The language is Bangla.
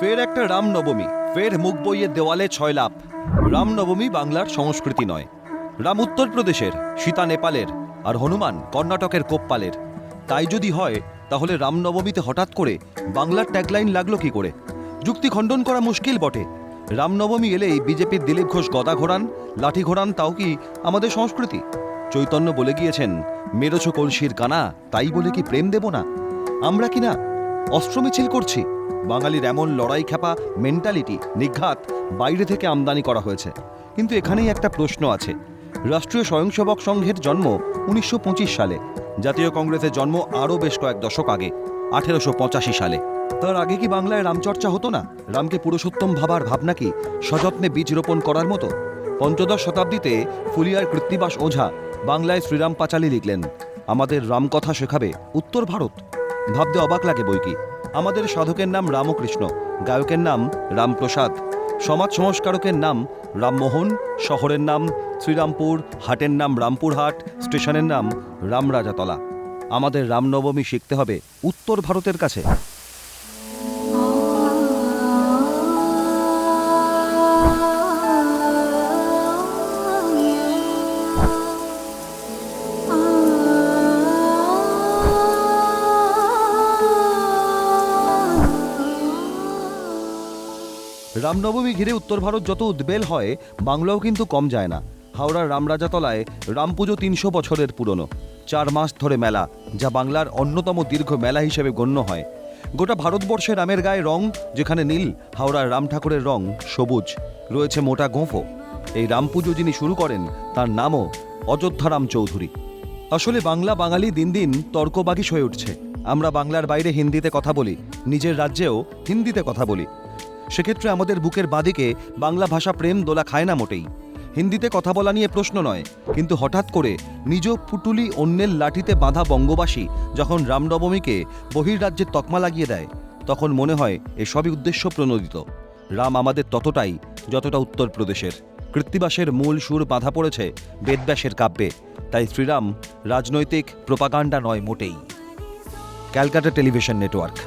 ফের একটা রামনবমী, ফের মুখ বইয়ে দেওয়ালে ছয় লাভ রামনবমী বাংলার সংস্কৃতি নয়। রাম উত্তরপ্রদেশের, সীতা নেপালের, আর হনুমান কর্ণাটকের কোপ্পালের। তাই যদি হয়, তাহলে রামনবমীতে হঠাৎ করে বাংলার ট্যাগলাইন লাগল কি করে? যুক্তি খণ্ডন করা মুশকিল বটে। রামনবমী এলেই বিজেপির দিলীপ ঘোষ গদা ঘোরান, লাঠি ঘোরান, তাও কি আমাদের সংস্কৃতি? চৈতন্য বলে গিয়েছেন, মেরোছ কলসির কানা, তাই বলে কি প্রেম দেব না? আমরা কি না অস্ত্র মিছিল করছি? বাঙালির এমন লড়াই খেপা মেন্টালিটি নিঘাত বাইরে থেকে আমদানি করা হয়েছে। কিন্তু এখানেই একটা প্রশ্ন আছে। রাষ্ট্রীয় স্বয়ংসেবক সংঘের জন্ম উনিশশো পঁচিশ সালে। জাতীয় কংগ্রেসের জন্ম আরও বেশ কয়েক দশক আগে, আঠেরোশো পঁচাশি সালে। তার আগে কি বাংলায় রামচর্চা হতো না? রামকে পুরুষোত্তম ভাবার ভাবনা কি সযত্নে বীজ রোপণ করার মতো? পঞ্চদশ শতাব্দীতে ফুলিয়ার কৃত্তিবাস ওঝা বাংলায় শ্রীরাম পাঁচালী লিখলেন, আমাদের রামকথা শেখাবে উত্তর ভারত। ভাবতে অবাক লাগে বই কি। আমাদের সাধকের নাম রামকৃষ্ণ, গায়কের নাম রামপ্রসাদ, সমাজ সংস্কারকের নাম রামমোহন, শহরের নাম শ্রীরামপুর, হাটের নাম রামপুরহাট, স্টেশনের নাম রামরাজাতলা। আমাদের রামনবমী শিখতে হবে উত্তর ভারতের কাছে। রামনবমী ঘিরে উত্তর ভারত যত উদ্বেল হয়, বাংলাও কিন্তু কম যায় না। হাওড়ার রামরাজাতলায় রাম পুজো তিনশো বছরের পুরনো। চার মাস ধরে মেলা, যা বাংলার অন্যতম দীর্ঘ মেলা হিসেবে গণ্য হয়। গোটা ভারতবর্ষে রামের গায়ে রং, যেখানে নীল, হাওড়ার রাম ঠাকুরের রং সবুজ। রয়েছে মোটা গোঁফো এই রাম পুজো যিনি শুরু করেন, তার নামও অযোধ্যারাম চৌধুরী। আসলে বাংলা বাঙালি দিন দিন তর্কবাগিস হয়ে উঠছে। আমরা বাংলার বাইরে হিন্দিতে কথা বলি, নিজের রাজ্যেও হিন্দিতে কথা বলি। সেক্ষেত্রে আমাদের বুকের বাদিকে বাংলা ভাষা প্রেম দোলা খায় না মোটেই। হিন্দিতে কথা বলা নিয়ে প্রশ্ন নয়, কিন্তু হঠাৎ করে নিজ পুটুলি অন্যের লাঠিতে বাঁধা বঙ্গবাসী যখন রামনবমীকে বহির্রাজ্যের তকমা লাগিয়ে দেয়, তখন মনে হয় এসবই উদ্দেশ্য প্রণোদিত। রাম আমাদের ততটাই, যতটা উত্তরপ্রদেশের কৃত্তিবাসের মূল সুর বাঁধা পড়েছে বেদব্যাসের কাব্যে, তাই শ্রীরাম রাজনৈতিক প্রোপাগান্ডা নয় মোটেই। Calcutta television network.